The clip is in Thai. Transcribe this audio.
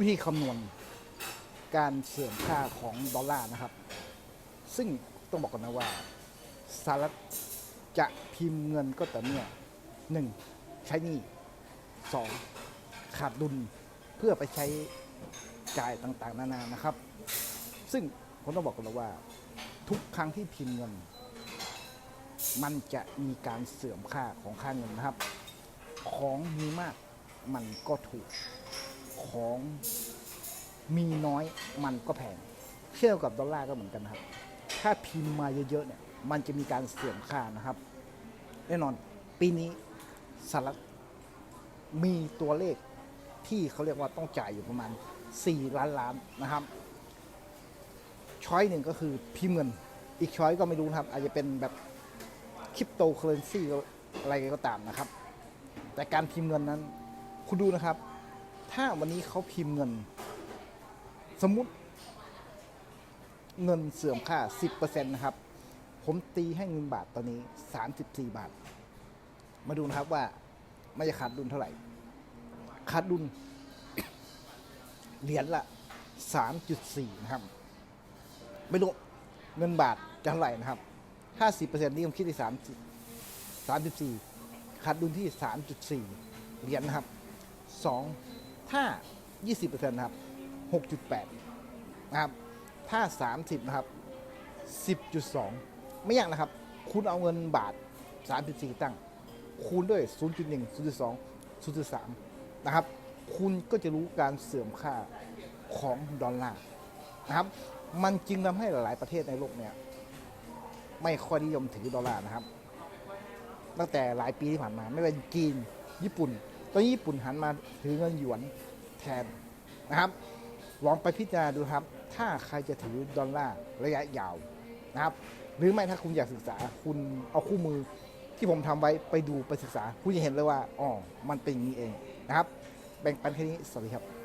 วิธีคำนวณการเสื่อมค่าของดอลลาร์นะครับ ซึ่งต้องบอกก่อนนะว่าสหรัฐจะพิมพ์เงินก็แต่เมื่อหนึ่งใช้หนี้สองขาดดุลเพื่อไปใช้จ่ายต่างๆ นานานะครับ ซึ่งผมต้องบอกกันเลยว่า ทุกครั้งที่พิมพ์เงิน มันจะมีการเสื่อมค่าของค่าเงินนะครับ ของมีมากมันก็ถูก ของมีน้อยมันก็แพงเชื่อกับดอลลาร์ก็เหมือนกันนะครับ ถ้าพิมพ์มาเยอะๆเนี่ยมันจะมีการเสื่อมค่านะครับ แน่นอนปีนี้สหรัฐมีตัวเลขที่เขาเรียกว่าต้องจ่ายอยู่ประมาณ 4 ล้านล้านนะครับช้อยหนึ่งก็คือพิมพ์เงิน อีกช้อยก็ไม่รู้นะครับ อาจจะเป็นแบบคริปโตเคอเรนซีอะไรก็ตามนะครับ แต่การพิมพ์เงินนั้น คุณดูนะครับ ถ้าวันนี้เขาพิมพ์เงิน สมมุติเงินเสื่อมค่า 10%นะครับ ผมตีให้เงินบาทตอนนี้ 34 บาท มาดูนะครับว่ามันจะขาดดุลเท่าไหร่ ขาดดุล เหรียญละ 3.4 นะครับ ไม่รู้เงินบาทจะเท่าไหร่นะครับถ้า10%นี่ผมคิดที่3 34 ขาดดุลที่ 3.4 เหรียญนะครับ 2 ถ้า 20%นะครับ 6.8 นะครับ ถ้า 30 นะครับ 10.2 ไม่ยากนะครับ คุณเอาเงินบาท 34 ตั้ง คูณด้วย 0.1 0.2 0.3 นะครับ คุณก็จะรู้การเสื่อมค่าของดอลลาร์นะครับ มันจึงทำให้หลาย ๆ ประเทศในโลกเนี่ย ไม่ค่อยนิยมถือดอลลาร์นะครับ ตั้งแต่หลายปีที่ผ่านมา ไม่ว่าจีน ญี่ปุ่น ตอนนี้ญี่ปุ่นหันมาถือเงินหยวนแทนนะครับ ลองไปพิจารณาดูครับ ถ้าใครจะถือดอลลาร์ระยะยาวนะครับ หรือไม่ถ้าคุณอยากศึกษาคุณเอาคู่มือที่ผมทำไว้ไปดูไปศึกษา คุณจะเห็นเลยว่าอ๋อมันเป็นอย่างนี้เองนะครับ แบ่งปันแค่นี้สวัสดีครับ